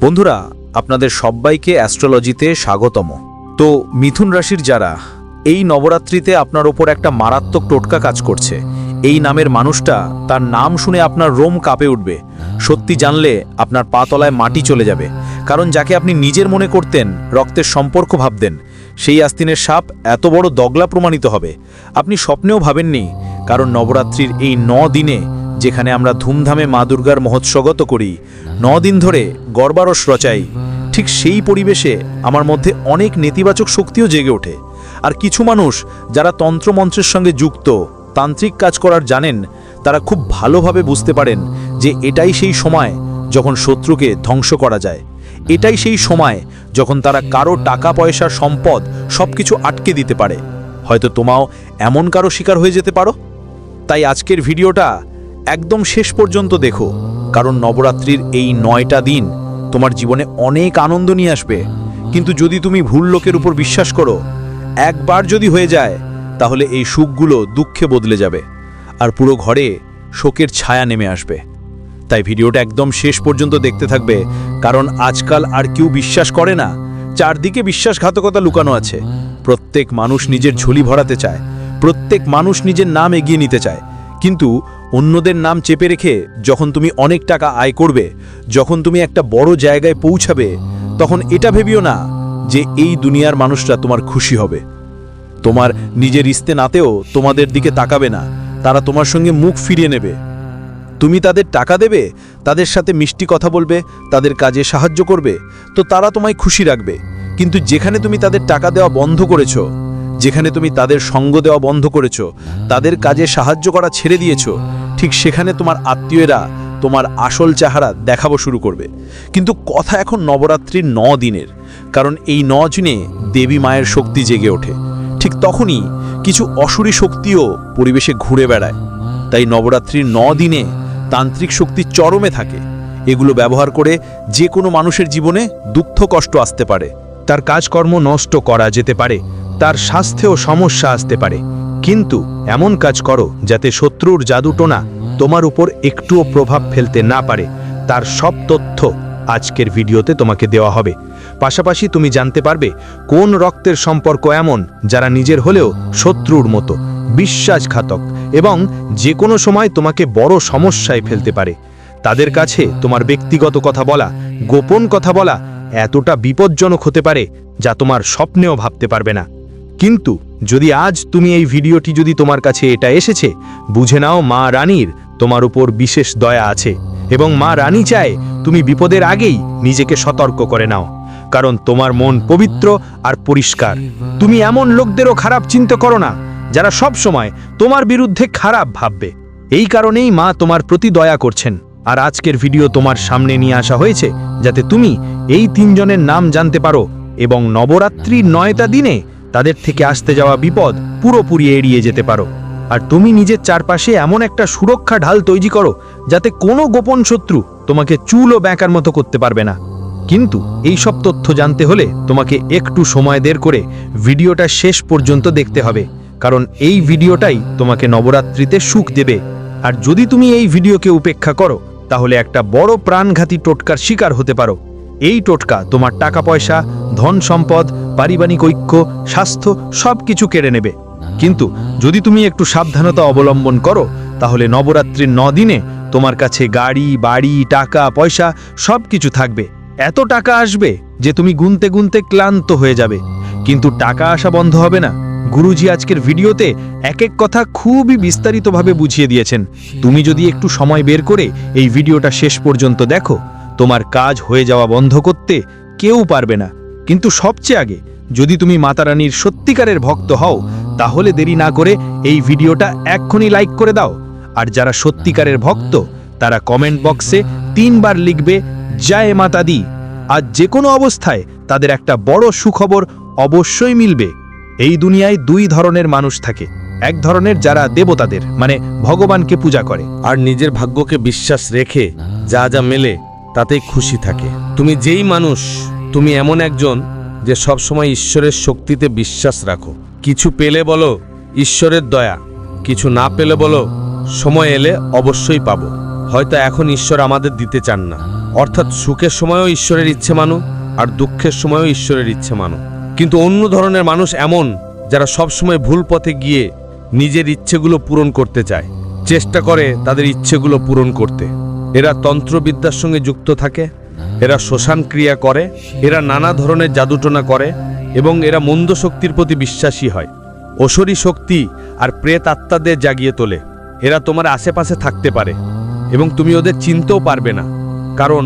বন্ধুরা, আপনাদের সবাইকে অ্যাস্ট্রোলজিতে স্বাগতম। তো মিথুন রাশির যারা, এই নবরাত্রিতে আপনার ওপর একটা মারাত্মক টোটকা কাজ করছে। এই নামের মানুষটা, তার নাম শুনে আপনার রোম কাঁপে উঠবে। সত্যি জানলে আপনার পাতলায় মাটি চলে যাবে। কারণ যাকে আপনি নিজের মনে করতেন, রক্তের সম্পর্ক ভাবতেন, সেই আস্তিনের সাপ এত বড় দগলা প্রমাণিত হবে। আপনি স্বপ্নেও ভাবেননি, কারণ নবরাত্রির এই ন দিনে যেখানে আমরা ধুমধামে মা দুর্গার মহোৎসগত করি। দিন ধরে গর্বারস রচাই। ঠিক সেই পরিবেশে আমার মধ্যে অনেক নেতিবাচক শক্তিও জেগে ওঠে। আর কিছু মানুষ যারা তন্ত্রমন্ত্রের সঙ্গে যুক্ত, তান্ত্রিক কাজ করার জানেন, তারা খুব ভালোভাবে বুঝতে পারেন যে এটাই সেই সময় যখন শত্রুকে ধ্বংস করা যায়। এটাই সেই সময় যখন তারা কারও টাকা পয়সা সম্পদ সব কিছু আটকে দিতে পারে। হয়তো তোমাও এমন কারও শিকার হয়ে যেতে পারো? তাই আজকের ভিডিওটা একদম শেষ পর্যন্ত দেখো, কারণ নবরাত্রির এই নয়টা দিন তোমার জীবনে অনেক আনন্দ নিয়ে আসবে। কিন্তু যদি তুমি ভুল লোকের উপর বিশ্বাস করো, একবার যদি হয়ে যায়, তাহলে এই সুখগুলো দুঃখে বদলে যাবে আর পুরো ঘরে শোকের ছায়া নেমে আসবে। তাই ভিডিওটা একদম শেষ পর্যন্ত দেখতে থাকবে, কারণ আজকাল আর কেউ বিশ্বাস করে না, চারদিকে বিশ্বাসঘাতকতা লুকানো আছে। প্রত্যেক মানুষ নিজের ঝুলি ভরাতে চায়, প্রত্যেক মানুষ নিজের নাম এগিয়ে নিতে চায়। কিন্তু অন্যদের নাম চেপে রেখে যখন তুমি অনেক টাকা আয় করবে, যখন তুমি একটা বড় জায়গায় পৌঁছাবে, তখন এটা ভেবিও না যে এই দুনিয়ার মানুষরা তোমার খুশি হবে। তোমার নিজের ইস্তে নাতেও তোমাদের দিকে তাকাবে না, তারা তোমার সঙ্গে মুখ ফিরিয়ে নেবে। তুমি তাদের টাকা দেবে, তাদের সাথে মিষ্টি কথা বলবে, তাদের কাজে সাহায্য করবে, তো তারা তোমায় খুশি রাখবে। কিন্তু যেখানে তুমি তাদের টাকা দেওয়া বন্ধ করেছ যেখানে তুমি তাদের সঙ্গ দেওয়া বন্ধ করেছ, তাদের কাজে সাহায্য করা ছেড়ে দিয়েছ, ঠিক সেখানে তোমার আত্মীয়রা তোমার আসল চেহারা দেখাবো শুরু করবে। কিন্তু কথা এখন নবরাত্রির ন দিনের, কারণ এই ন দিনে দেবী মায়ের শক্তি জেগে ওঠে। ঠিক তখনই কিছু অসুরী শক্তিও পরিবেশে ঘুরে বেড়ায়। তাই নবরাত্রির ন দিনে তান্ত্রিক শক্তি চরমে থাকে। এগুলো ব্যবহার করে যে কোনো মানুষের জীবনে দুঃখ কষ্ট আসতে পারে। তার কাজকর্ম নষ্ট করা যেতে পারে। তার স্বাস্থ্যেও সমস্যা আসতে পারে। কিন্তু এমন কাজ করো যাতে শত্রুর জাদুটোনা তোমার উপর একটুও প্রভাব ফেলতে না পারে। তার সব তথ্য আজকের ভিডিওতে তোমাকে দেওয়া হবে। পাশাপাশি তুমি জানতে পারবে কোন রক্তের সম্পর্ক এমন যারা নিজের হলেও শত্রুর মতো, বিশ্বাসঘাতক এবং যে কোনো সময় তোমাকে বড় সমস্যায় ফেলতে পারে। তাদের কাছে তোমার ব্যক্তিগত কথা বলা, গোপন কথা বলা এতটা বিপজ্জনক হতে পারে যা তোমার স্বপ্নেও ভাবতে পারবে না। কিন্তু যদি আজ তুমি এই ভিডিওটি যদি তোমার কাছে এটা এসেছে, বুঝে নাও মা রানীর তোমার উপর বিশেষ দয়া আছে এবং মা রানী চায় তুমি বিপদের আগেই নিজেকে সতর্ক করে নাও, কারণ তোমার মন পবিত্র আর পরিষ্কার। তুমি এমন লোকদেরও খারাপ চিন্তা করো না, যারা সব সময় তোমার বিরুদ্ধে খারাপ ভাববে। এই কারণেই মা তোমার প্রতি দয়া করছেন। আর আজকের ভিডিও তোমার সামনে নিয়ে আসা হয়েছে, যাতে তুমি এই তিনজনের নাম জানতে পারো এবং নবরাত্রির নয়টা দিনে তাদের থেকে আসতে যাওয়া বিপদ পুরোপুরি এড়িয়ে যেতে পারো। আর তুমি নিজের চারপাশে এমন একটা সুরক্ষা ঢাল তৈরি করো, যাতে কোনো গোপন শত্রু তোমাকে চুল ও ব্যাঁকার মতো করতে পারবে না। কিন্তু এই সব তথ্য জানতে হলে তোমাকে একটু সময় দের করে ভিডিওটা শেষ পর্যন্ত দেখতে হবে, কারণ এই ভিডিওটাই তোমাকে নবরাত্রিতে সুখ দেবে। আর যদি তুমি এই ভিডিওকে উপেক্ষা করো, তাহলে একটা বড় প্রাণঘাতী টোটকার শিকার হতে পারো। এই টোটকা তোমার টাকা পয়সা ধন সম্পদ পারিবারিক ঐক্য, স্বাস্থ্য সব কিছু কেড়ে নেবে। কিন্তু যদি তুমি একটু সাবধানতা অবলম্বন করো, তাহলে নবরাত্রির ন দিনে তোমার কাছে গাড়ি, বাড়ি, টাকা, পয়সা সব কিছু থাকবে। এত টাকা আসবে যে তুমি গুনতে গুনতে ক্লান্ত হয়ে যাবে। কিন্তু টাকা আসা বন্ধ হবে না। গুরুজি আজকের ভিডিওতে এক এক কথা খুবই বিস্তারিতভাবে বুঝিয়ে দিয়েছেন। তুমি যদি একটু সময় বের করে এই ভিডিওটা শেষ পর্যন্ত দেখো তোমার কাজ হয়ে যাওয়া বন্ধ করতে কেউ পারবে না। কিন্তু সবচেয়ে আগে যদি তুমি মাতারানীর সত্যিকারের ভক্ত হও, তাহলে দেরি না করে এই ভিডিওটা এক্ষুনি লাইক করে দাও। আর যারা সত্যিকারের ভক্ত, তারা কমেন্ট বক্সে তিনবার লিখবে, জয় মাতা দি। আর যে কোনো অবস্থায় তাদের একটা বড় সুখবর অবশ্যই মিলবে। এই দুনিয়ায় দুই ধরনের মানুষ থাকে। এক ধরনের যারা দেবতাদের মানে ভগবানকে পূজা করে। আর নিজের ভাগ্যকে বিশ্বাস রেখে যা যা মেলে তাতেই খুশি থাকে। তুমি যেই মানুষ, তুমি এমন একজন যে সব সময় ঈশ্বরের শক্তিতে বিশ্বাস রাখো। কিছু পেলে বলো, ঈশ্বরের দয়া। কিছু না পেলে বলো, সময় এলে অবশ্যই পাবো। হয়তো এখন ঈশ্বর আমাদের দিতে চান না। অর্থাৎ সুখের সময়ও ঈশ্বরের ইচ্ছে মানো, আর দুঃখের সময়ও ঈশ্বরের ইচ্ছে মানো। কিন্তু অন্য ধরনের মানুষ এমন, যারা সবসময় ভুল পথে গিয়ে নিজের ইচ্ছেগুলো পূরণ করতে চায়। চেষ্টা করে তাদের ইচ্ছেগুলো পূরণ করতে। এরা তন্ত্রবিদ্যার সঙ্গে যুক্ত থাকে, এরা শ্মশান ক্রিয়া করে, এরা নানা ধরনের জাদুটনা করে এবং এরা মন্দ শক্তির প্রতি বিশ্বাসী হয়। অসরি শক্তি আর প্রেত আত্মাদের জাগিয়ে তোলে। এরা তোমার আশেপাশে থাকতে পারে এবং তুমি ওদের চিনতেও পারবে না। কারণ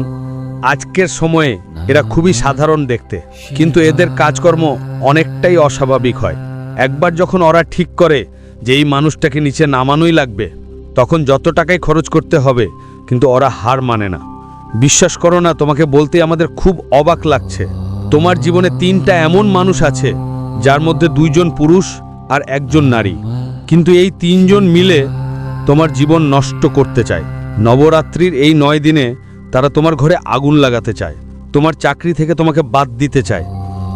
আজকের সময়ে এরা খুবই সাধারণ দেখতে, কিন্তু এদের কাজকর্ম অনেকটাই অস্বাভাবিক হয়। একবার যখন ওরা ঠিক করে যে এই মানুষটাকে নিচে নামানোই লাগবে, তখন যত টাকাই খরচ করতে হবে কিন্তু ওরা হার মানে না। বিশ্বাস করো না, তোমাকে বলতে আমাদের খুব অবাক লাগছে। তোমার জীবনে তিনটা এমন মানুষ আছে, যার মধ্যে দুইজন পুরুষ আর একজন নারী। কিন্তু এই তিনজন মিলে তোমার জীবন নষ্ট করতে চায়। নবরাত্রির এই নয় দিনে তারা তোমার ঘরে আগুন লাগাতে চায়। তোমার চাকরি থেকে তোমাকে বাদ দিতে চায়।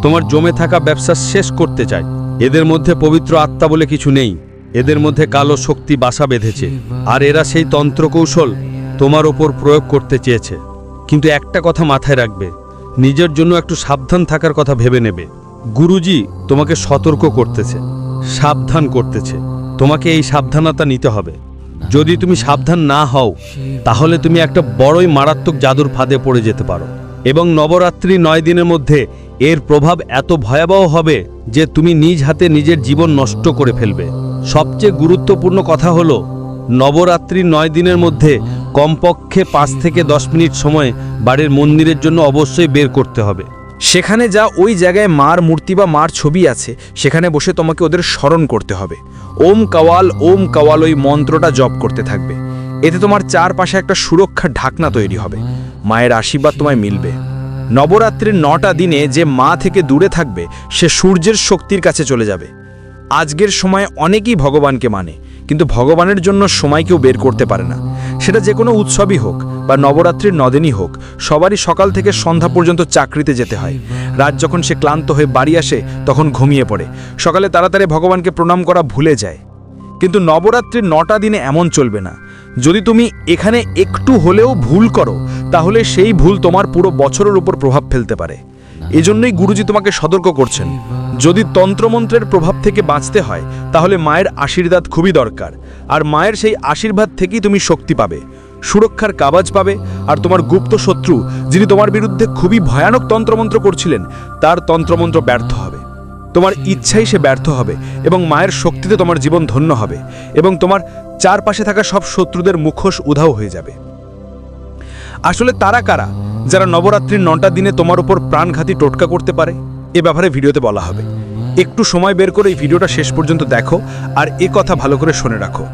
তোমার জমে থাকা ব্যবসা শেষ করতে চায়। এদের মধ্যে পবিত্র আত্মা বলে কিছু নেই। এদের মধ্যে কালো শক্তি বাসা বেঁধেছে। আর এরা সেই তন্ত্রকৌশল তোমার ওপর প্রয়োগ করতে চেয়েছে। কিন্তু একটা কথা মাথায় রাখবে, নিজের জন্য একটু সাবধান থাকার কথা ভেবে নেবে। গুরুজি তোমাকে সতর্ক করতেছে, সাবধান করতেছে। তোমাকে এই সাবধানতা নিতে হবে। যদি তুমি সাবধান না হও, তাহলে তুমি একটা বড়ই মারাত্মক জাদুর ফাঁদে পড়ে যেতে পারো। এবং নবরাত্রি নয় দিনের মধ্যে এর প্রভাব এত ভয়াবহ হবে যে তুমি নিজ হাতে নিজের জীবন নষ্ট করে ফেলবে। সবচেয়ে গুরুত্বপূর্ণ কথা হলো, নবরাত্রি নয় দিনের মধ্যে কমপক্ষে পাঁচ থেকে দশ মিনিট সময় বাড়ির মন্দিরের জন্য অবশ্যই বের করতে হবে। সেখানে যা ওই জায়গায় মার মূর্তি বা মার ছবি আছে, সেখানে বসে তোমাকে ওদের স্মরণ করতে হবে। ওম কাওয়াল ওম কাওয়াল ওই মন্ত্রটা জপ করতে থাকবে। এতে তোমার চারপাশে একটা সুরক্ষার ঢাকনা তৈরি হবে। মায়ের আশীর্বাদ তোমায় মিলবে। নবরাত্রির নটা দিনে যে মা থেকে দূরে থাকবে, সে সূর্যের শক্তির কাছে চলে যাবে। আজকের সময় অনেকেই ভগবানকে মানে। কিন্তু ভগবানের জন্য সময় কেউ বের করতে পারে না। সেটা যে কোনো উৎসবই হোক বা নবরাত্রির নদিনই হোক, সবারই সকাল থেকে সন্ধ্যা পর্যন্ত চাকরিতে যেতে হয়। রাত যখন সে ক্লান্ত হয়ে বাড়ি আসে, তখন ঘুমিয়ে পড়ে। সকালে তাড়াতাড়ি ভগবানকে প্রণাম করা ভুলে যায়। কিন্তু নবরাত্রির নটা দিনে এমন চলবে না। যদি তুমি এখানে একটু হলেও ভুল করো, তাহলে সেই ভুল তোমার পুরো বছরের উপর প্রভাব ফেলতে পারে। এজন্যই গুরুজি তোমাকে সতর্ক করছেন। যদি তন্ত্রমন্ত্রের প্রভাব থেকে বাঁচতে হয়, তাহলে মায়ের আশীর্বাদ খুবই দরকার। আর মায়ের সেই আশীর্বাদ থেকেই তুমি শক্তি পাবে, সুরক্ষার কাবাজ পাবে, আর তোমার গুপ্ত শত্রু, যিনি তোমার বিরুদ্ধে খুবই ভয়ানক তন্ত্রমন্ত্র করছিলেন, তার তন্ত্রমন্ত্র ব্যর্থ হবে। তোমার ইচ্ছাই সে ব্যর্থ হবে, এবং মায়ের শক্তিতে তোমার জীবন ধন্য হবে, এবং তোমার চারপাশে থাকা সব শত্রুদের মুখোশ উধাও হয়ে যাবে। আসলে তারা কারা? যারা নবরাত্রির নটা দিনে তোমার উপর প্রাণঘাতী টোটকা করতে পারে, এ ব্যাপারে ভিডিওতে বলা হবে। একটু সময় বের করে এই ভিডিওটা শেষ পর্যন্ত দেখো আর এ কথা ভালো করে শুনে রাখো।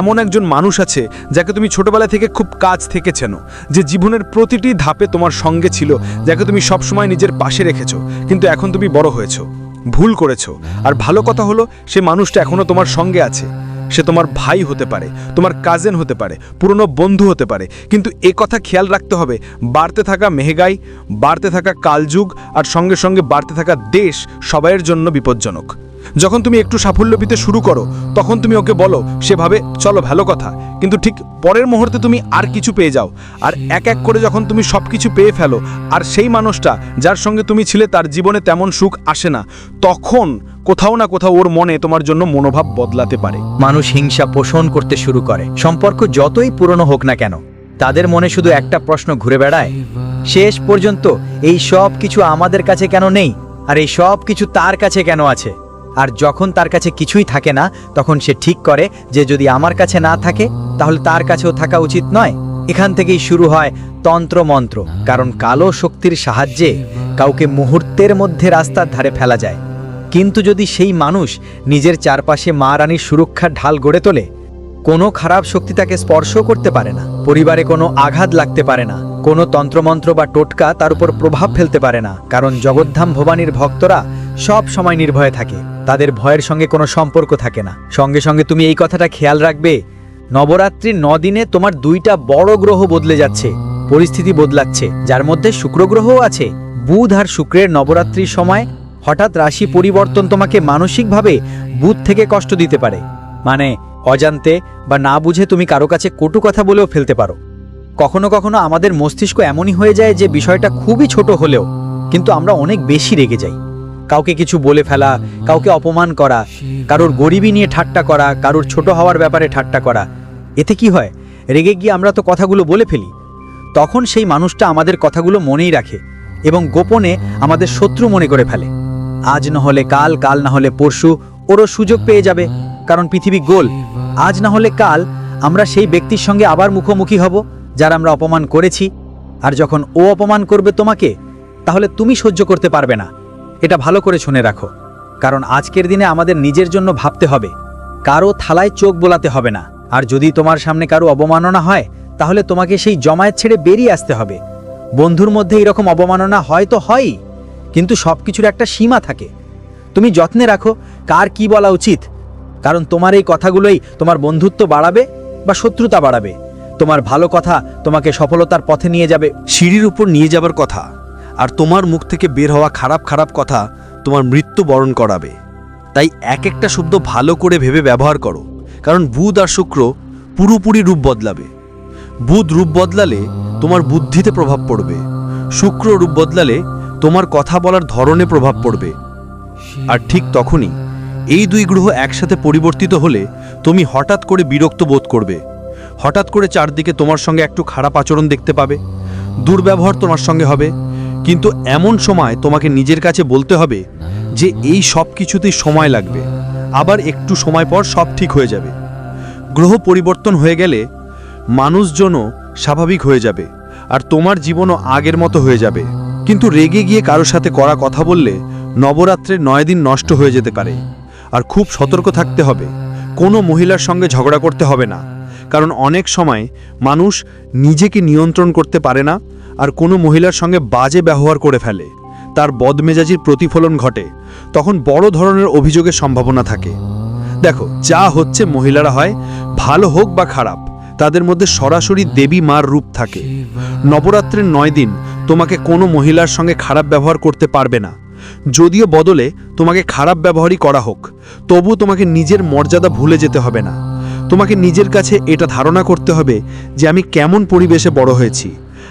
এমন একজন মানুষ আছে যাকে তুমি ছোটবেলা থেকে খুব কাজ থেকে চেনো, যে জীবনের প্রতিটি ধাপে তোমার সঙ্গে ছিল, যাকে তুমি সবসময় নিজের পাশে রেখেছো, কিন্তু এখন তুমি বড় হয়েছো, ভুল করেছ। আর ভালো কথা হলো, সে মানুষটা এখনও তোমার সঙ্গে আছে। সে তোমার ভাই হতে পারে, তোমার কাজেন হতে পারে, পুরনো বন্ধু হতে পারে। কিন্তু এ কথা খেয়াল রাখতে হবে, বাড়তে থাকা মেহেগাই, বাড়তে থাকা কালযুগ আর সঙ্গে সঙ্গে বাড়তে থাকা দেশ সবাইয়ের জন্য বিপজ্জনক। যখন তুমি একটু সাফল্য পেতে শুরু করো, তখন তুমি ওকে বলো সেভাবে চলো, ভালো কথা। কিন্তু ঠিক পরের মুহূর্তে তুমি আর কিছু পেয়ে যাও। আর এক এক করে যখন তুমি সব কিছু পেয়ে ফেলো, আর সেই মানুষটা যার সঙ্গে তুমি ছিলে তার জীবনে তেমন সুখ আসে না, তখন কোথাও না কোথাও ওর মনে তোমার জন্য মনোভাব বদলাতে পারে। মানুষ হিংসা পোষণ করতে শুরু করে। সম্পর্ক যতই পুরনো হোক না কেন, তাদের মনে শুধু একটা প্রশ্ন ঘুরে বেড়ায়। শেষ পর্যন্ত, এই সব কিছু আমাদের কাছে কেন নেই? আর এই সব কিছু তার কাছে কেন আছে? আর যখন তার কাছে কিছুই থাকে না, তখন সে ঠিক করে যে যদি আমার কাছে না থাকে, তাহলে তার কাছেও থাকা উচিত নয়। এখান থেকেই শুরু হয় তন্ত্রমন্ত্র, কারণ কালো শক্তির সাহায্যে কাউকে মুহূর্তের মধ্যে রাস্তার ধারে ফেলা যায়। কিন্তু যদি সেই মানুষ নিজের চারপাশে মা রানীর সুরক্ষার ঢাল গড়ে তোলে, কোনো খারাপ শক্তি তাকে স্পর্শ করতে পারে না। পরিবারে কোনো আঘাত লাগতে পারে না। কোনো তন্ত্রমন্ত্র বা টোটকা তার উপর প্রভাব ফেলতে পারে না, কারণ জগদ্ধাম ভবানীর ভক্তরা সব সময় নির্ভয়ে থাকে। তাদের ভয়ের সঙ্গে কোনো সম্পর্ক থাকে না। সঙ্গে সঙ্গে তুমি এই কথাটা খেয়াল রাখবে, নবরাত্রির দিনে তোমার দুইটা বড় গ্রহ বদলে যাচ্ছে, পরিস্থিতি বদলাচ্ছে, যার মধ্যে শুক্র গ্রহও আছে। বুধ আর শুক্রের নবরাত্রির সময় হঠাৎ রাশি পরিবর্তন তোমাকে মানসিকভাবে বুধ থেকে কষ্ট দিতে পারে। মানে অজান্তে বা না বুঝে তুমি কারও কাছে কটু কথা বলেও ফেলতে পারো। কখনো কখনো আমাদের মস্তিষ্ক এমনই হয়ে যায় যে বিষয়টা খুবই ছোট হলেও, কিন্তু আমরা অনেক বেশি রেগে যাই। কাউকে কিছু বলে ফেলা, কাউকে অপমান করা, কারোর গরিবী নিয়ে ঠাট্টা করা, কারোর ছোট হওয়ার ব্যাপারে ঠাট্টা করা। এতে কি হয়? রেগে গিয়ে আমরা তো কথাগুলো বলে ফেলি। তখন সেই মানুষটা আমাদের কথাগুলো মনেই রাখে এবং গোপনে আমাদের শত্রু মনে করে ফেলে। আজ না হলে কাল কাল না হলে পরশু, ওরও সুযোগ পেয়ে যাবে, কারণ পৃথিবী গোল। আজ না হলে কাল, আমরা সেই ব্যক্তির সঙ্গে আবার মুখোমুখি হব, যার আমরা অপমান করেছি। আর যখন ও অপমান করবে তোমাকে, তাহলে তুমি সহ্য করতে পারবে না। এটা ভালো করে শুনে রাখো। কারণ আজকের দিনে আমাদের নিজের জন্য ভাবতে হবে। কারও থালায় চোখ বোলাতে হবে না। আর যদি তোমার সামনে কারও অবমাননা হয়, তাহলে তোমাকে সেই জমায়েত ছেড়ে বেরিয়ে আসতে হবে। বন্ধুর মধ্যে এরকম অবমাননা হয় তো হয়ই, কিন্তু সব কিছুর একটা সীমা থাকে। তুমি যত্নে রাখো, কার কি বলা উচিত। কারণ তোমার এই কথাগুলোই তোমার বন্ধুত্ব বাড়াবে বা শত্রুতা বাড়াবে। তোমার ভালো কথা তোমাকে সফলতার পথে নিয়ে যাবে। সিঁড়ির উপর নিয়ে যাবার কথা। আর তোমার মুখ থেকে বের হওয়া খারাপ খারাপ কথা তোমার মৃত্যু বরণ করাবে। তাই এক একটা শব্দ ভালো করে ভেবে ব্যবহার করো কারণ বুধ আর শুক্র পুরোপুরি রূপ বদলাবে। বুধ রূপ বদলালে তোমার বুদ্ধিতে প্রভাব পড়বে শুক্র রূপ বদলালে তোমার কথা বলার ধরনে প্রভাব পড়বে। আর ঠিক তখনই এই দুই গ্রহ একসাথে পরিবর্তিত হলে তুমি হঠাৎ করে বিরক্ত বোধ করবে। হঠাৎ করে চারদিকে তোমার সঙ্গে একটু খারাপ আচরণ দেখতে পাবে দুর্ব্যবহার তোমার সঙ্গে হবে কিন্তু এমন সময় তোমাকে নিজের কাছে বলতে হবে যে এই সব কিছুতেই সময় লাগবে। আবার একটু সময় পর সব ঠিক হয়ে যাবে। গ্রহ পরিবর্তন হয়ে গেলে মানুষজনও স্বাভাবিক হয়ে যাবে আর তোমার জীবনও আগের মতো হয়ে যাবে। কিন্তু রেগে গিয়ে কারোর সাথে করা কথা বললে নবরাত্রে নয় দিন নষ্ট হয়ে যেতে পারে। আর খুব সতর্ক থাকতে হবে। কোনো মহিলার সঙ্গে ঝগড়া করতে হবে না। কারণ অনেক সময় মানুষ নিজেকে নিয়ন্ত্রণ করতে পারে না আর কোনো মহিলার সঙ্গে বাজে ব্যবহার করে ফেলে। তার বদমেজাজির প্রতিফলন ঘটে, তখন বড় ধরনের অভিযোগের সম্ভাবনা থাকে। দেখো, যা হচ্ছে মহিলারা হয়, ভালো হোক বা খারাপ, তাদের মধ্যে সরাসরি দেবী মার রূপ থাকে। নবরাত্রের নয় দিন তোমাকে কোনো মহিলার সঙ্গে খারাপ ব্যবহার করতে পারবে না। যদিও বদলে তোমাকে খারাপ ব্যবহারই করা হোক তবু তোমাকে নিজের মর্যাদা ভুলে যেতে হবে না। তোমাকে নিজের কাছে এটা ধারণা করতে হবে যে আমি কেমন পরিবেশে বড় হয়েছি।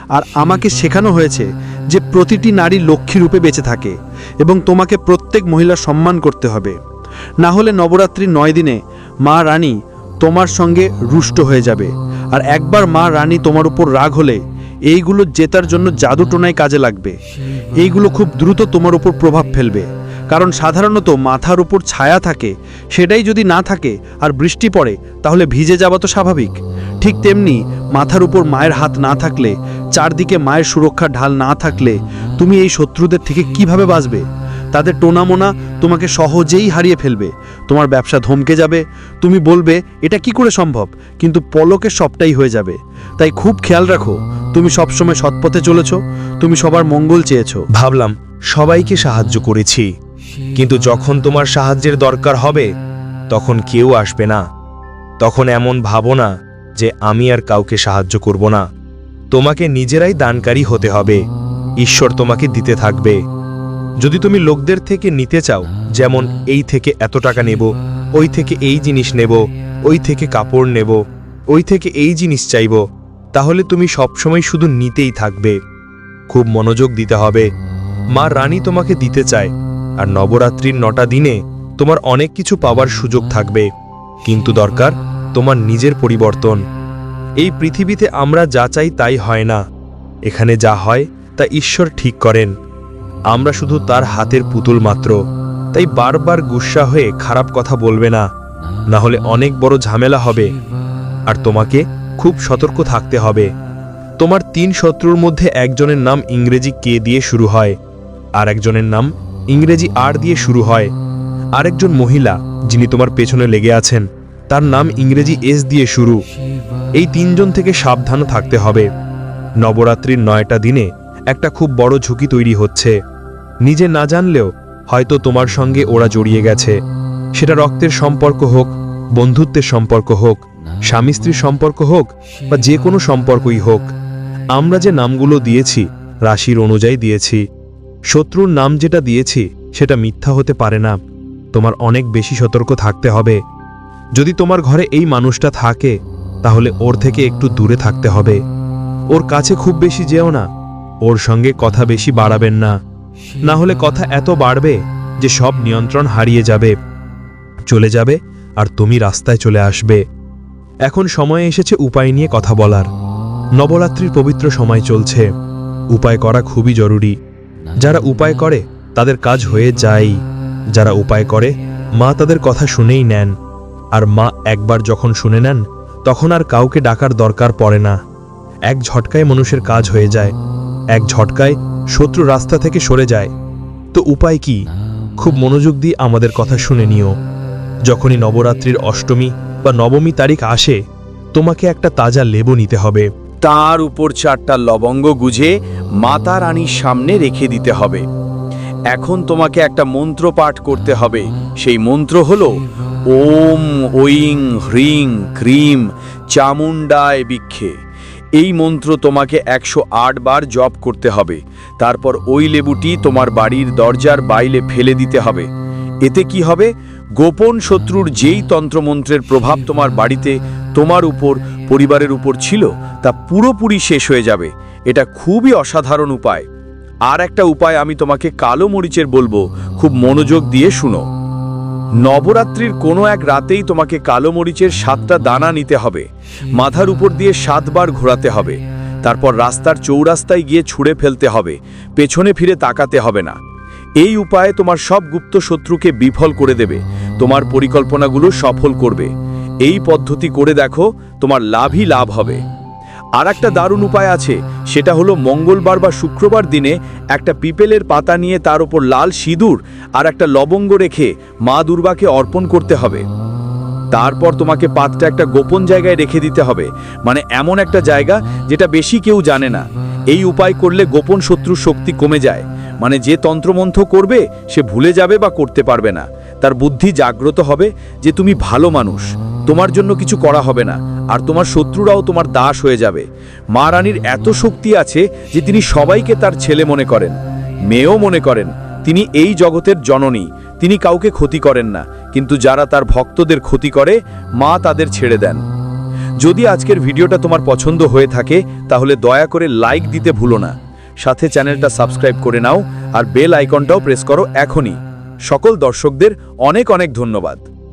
আর আমাকে শেখানো হয়েছে যে প্রতিটি নারী লক্ষ্মী রূপে বেঁচে থাকে এবং তোমাকে প্রত্যেক মহিলা সম্মান করতে হবে। না হলে নবরাত্রির নয় দিনে মা রানী তোমার সঙ্গে রুষ্ট হয়ে যাবে। আর একবার মা রানী তোমার উপর রাগ হলে এইগুলো জেতার জন্য জাদু টোনায় কাজে লাগবে। এইগুলো খুব দ্রুত তোমার উপর প্রভাব ফেলবে। কারণ সাধারণত মাথার উপর ছায়া থাকে, সেটাই যদি না থাকে আর বৃষ্টি পড়ে, তাহলে ভিজে যাওয়া তো স্বাভাবিক। ঠিক তেমনি মাথার উপর মায়ের হাত না থাকলে, চারদিকে মায়ের সুরক্ষার ঢাল না থাকলে, তুমি এই শত্রুদের থেকে কীভাবে বাঁচবে? তাদের টোনামোনা তোমাকে সহজেই হারিয়ে ফেলবে, তোমার ব্যবসা ধমকে যাবে, তুমি বলবে, এটা কি করে সম্ভব? কিন্তু পলকে সবটাই হয়ে যাবে। তাই খুব খেয়াল রাখো, তুমি সবসময় সৎপথে চলেছ, তুমি সবার মঙ্গল চেয়েছো। ভাবলাম, সবাইকে সাহায্য করেছি। কিন্তু যখন তোমার সাহায্যের দরকার হবে, তখন কেউ আসবে না। তখন এমন ভাবো না যে আমি আর কাউকে সাহায্য করব না। তোমাকে নিজেরাই দানকারী হতে হবে। ঈশ্বর তোমাকে দিতে থাকবে। যদি তুমি লোকদের থেকে নিতে চাও, যেমন এই থেকে এত টাকা নেব, ওই থেকে এই জিনিস নেব, ওই থেকে কাপড় নেব, ওই থেকে এই জিনিস চাইব, তাহলে তুমি সবসময় শুধু নিতেই থাকবে। খুব মনোযোগ দিতে হবে। মা রানী তোমাকে দিতে চায়। আর নবরাত্রির নটা দিনে তোমার অনেক কিছু পাওয়ার সুযোগ থাকবে। কিন্তু দরকার তোমার নিজের পরিবর্তন। এই পৃথিবীতে আমরা যা চাই তাই হয় না। এখানে যা হয় তা ঈশ্বর ঠিক করেন। আমরা শুধু তার হাতের পুতুল মাত্র। তাই বারবার গুসা হয়ে খারাপ কথা বলবে না। না হলে অনেক বড় ঝামেলা হবে। আর তোমাকে খুব সতর্ক থাকতে হবে। তোমার তিন শত্রুর মধ্যে একজনের নাম ইংরেজি কে দিয়ে শুরু হয়। আর একজনের নাম ইংরেজি আর দিয়ে শুরু হয়। আরেকজন মহিলা, যিনি তোমার পেছনে লেগে আছেন, তার নাম ইংরেজি এস দিয়ে শুরু। এই তিনজন থেকে সাবধান থাকতে হবে। নবরাত্রির নয়টা দিনে একটা খুব বড় ঝুঁকি তৈরি হচ্ছে। নিজে না জানলেও হয়তো তোমার সঙ্গে ওরা জড়িয়ে গেছে। সেটা রক্তের সম্পর্ক হোক, বন্ধুত্বের সম্পর্ক হোক, স্বামী স্ত্রীর সম্পর্ক হোক, বা যে কোনো সম্পর্কই হোক। আমরা যে নামগুলো দিয়েছি, রাশির অনুযায়ী দিয়েছি। শত্রুর নাম যেটা দিয়েছি, সেটা মিথ্যা হতে পারে না। তোমার অনেক বেশি সতর্ক থাকতে হবে। যদি তোমার ঘরে এই মানুষটা থাকে, তাহলে ওর থেকে একটু দূরে থাকতে হবে। ওর কাছে খুব বেশি যেও না। ওর সঙ্গে কথা বেশি বাড়াবেন না। না হলে কথা এত বাড়বে যে সব নিয়ন্ত্রণ হারিয়ে যাবে। চলে যাবে আর তুমি রাস্তায় চলে আসবে। এখন সময় এসেছে উপায় নিয়ে কথা বলার। নবরাত্রির পবিত্র সময় চলছে। উপায় করা খুবই জরুরি। যারা উপায় করে, তাদের কাজ হয়ে যায়। যারা উপায় করে, মা তাদের কথা শুনেই নেন। আর মা একবার যখন শুনে নেন, তখন আর কাউকে ডাকার দরকার পড়ে না। এক ঝটকায় মানুষের কাজ হয়ে যায়। এক ঝটকায় শত্রু রাস্তা থেকে সরে যায়। তো উপায় কি? খুব মনোযোগ দিয়ে আমাদের কথা শুনে নিও। যখনই নবরাত্রির অষ্টমী বা নবমী তারিখ আসে, তোমাকে একটা তাজা লেবু নিতে হবে। তার উপর চারটা লবঙ্গ গুজে মাতা রানীর সামনে রেখে দিতে হবে। এখন তোমাকে একটা মন্ত্র পাঠ করতে হবে। সেই মন্ত্র হল, ওম ঐং হ্রিং ক্রিম চামুন্ডায় বিক্ষে। এই মন্ত্র তোমাকে একশো আট বার জপ করতে হবে। তারপর ওই লেবুটি তোমার বাড়ির দরজার বাইলে ফেলে দিতে হবে। এতে কি হবে? গোপন শত্রুর যেই তন্ত্রমন্ত্রের প্রভাব তোমার বাড়িতে তোমার উপর, পরিবারের উপর ছিল, তা পুরোপুরি শেষ হয়ে যাবে। এটা খুবই অসাধারণ উপায়। আর একটা উপায় আমি তোমাকে কালো মরিচের বলব, খুব মনোযোগ দিয়ে শুনো। নবরাত্রির কোনো এক রাতেই তোমাকে কালো মরিচের সাতটা দানা নিতে হবে। মাথার উপর দিয়ে সাতবার ঘোরাতে হবে। তারপর রাস্তার চৌরাস্তায় গিয়ে ছুঁড়ে ফেলতে হবে। পেছনে ফিরে তাকাতে হবে না। এই উপায়ে তোমার সব গুপ্ত শত্রুকে বিফল করে দেবে। তোমার পরিকল্পনাগুলো সফল করবে। এই পদ্ধতি করে দেখো, তোমার লাভই লাভ হবে। আর একটা দারুণ উপায় আছে, সেটা হলো মঙ্গলবার বা শুক্রবার দিনে একটা পিপেলের পাতা নিয়ে তার উপর লাল সিঁদুর আর একটা লবঙ্গ রেখে মা দুর্গাকে অর্পণ করতে হবে। তারপর তোমাকে পাতটা একটা গোপন জায়গায় রেখে দিতে হবে। মানে এমন একটা জায়গা যেটা বেশি কেউ জানে না। এই উপায় করলে গোপন শত্রুর শক্তি কমে যায়। মানে যে তন্ত্রমন্ত্র করবে, সে ভুলে যাবে বা করতে পারবে না। তার বুদ্ধি জাগ্রত হবে যে তুমি ভালো মানুষ, তোমার জন্য কিছু করা হবে না, আর তোমার শত্রুরাও তোমার দাস হয়ে যাবে। মা রানীর এত শক্তি আছে যে তিনি সবাইকে তার ছেলে মনে করেন, মেয়েও মনে করেন, তিনি এই জগতের জননী, তিনি কাউকে ক্ষতি করেন না, কিন্তু যারা তার ভক্তদের ক্ষতি করে, মা তাদের ছেড়ে দেন। যদি আজকের ভিডিওটা তোমার পছন্দ হয়ে থাকে, তাহলে দয়া করে লাইক দিতে ভুলো না। সাথে চ্যানেলটা সাবস্ক্রাইব করে নাও আর বেল আইকনটাও প্রেস করো এখনই। সকল দর্শকদের অনেক অনেক ধন্যবাদ।